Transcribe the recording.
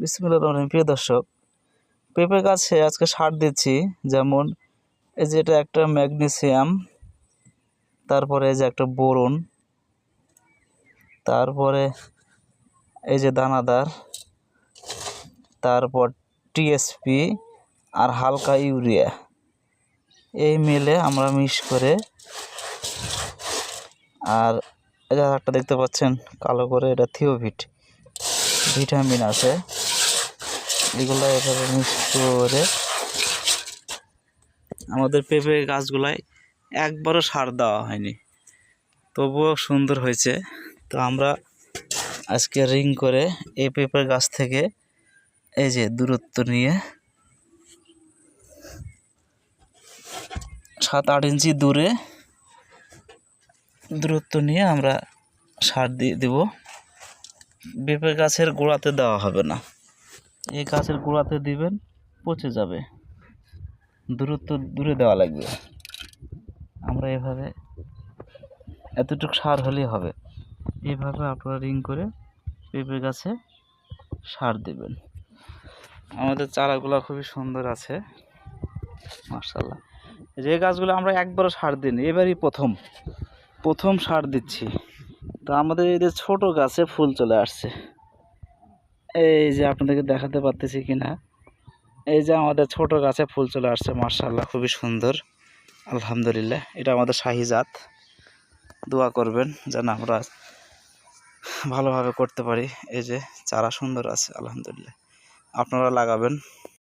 বিসমিল্লাহির রহমানির রহিম। প্রিয় দর্শক পেঁপে গাছে আজকে সার দিচ্ছি, যেমন এই যে এটা একটা ম্যাগনেসিয়াম, তারপরে এই যে একটা বোরন, তারপরে এই যে দানাদার, তারপর টিএসপি আর হালকা ইউরিয়া। এই মেলে আমরা মিশ করে, আর এটা একটা দেখতে পাচ্ছেন, কালো করে এটা থিওভিট ভিটামিন আছে। এগুলো এভাবে মিক্স করে আমাদের পেঁপে গাছগুলায় একবারও সার দেওয়া হয়নি। তবুও সুন্দর হয়েছে। তো আমরা আজকে রিং করে এই পেঁপের গাছ থেকে এই যে দূরত্ব নিয়ে সাত আট ইঞ্চি দূরে দূরত্ব নিয়ে আমরা সার দিয়ে দেব। পেঁপে গাছের গোড়াতে দেওয়া হবে না। এই গাছের গোড়াতে দিবেন, পচে যাবে। দূরত্ব দূরে দেওয়া লাগবে। আমরা এভাবে এতটুকু সার হলেই হবে। এইভাবে আপনারা রিং করে পেঁপে গাছে সার দেবেন। আমাদের চারাগুলো খুবই সুন্দর আছে। মার্শাল্লাহ যে গাছগুলো আমরা একবারও সার দিইনি, এবারই প্রথম। প্রথম সার দিচ্ছি। তো আমাদের যে ছোটো গাছে ফুল চলে আসছে। এই যে আপনাদেরকে দেখাতে পারতেছি কি না এই যে আমাদের ছোট গাছে ফুল চলে আসছে মার্শাল্লাহ খুবই সুন্দর। আলহামদুলিল্লাহ, এটা আমাদের শাহি জাত। দোয়া করবেন যেন আমরা ভালোভাবে করতে পারি। এই যে চারা সুন্দর আছে, আলহামদুলিল্লাহ। আপনারা লাগাবেন।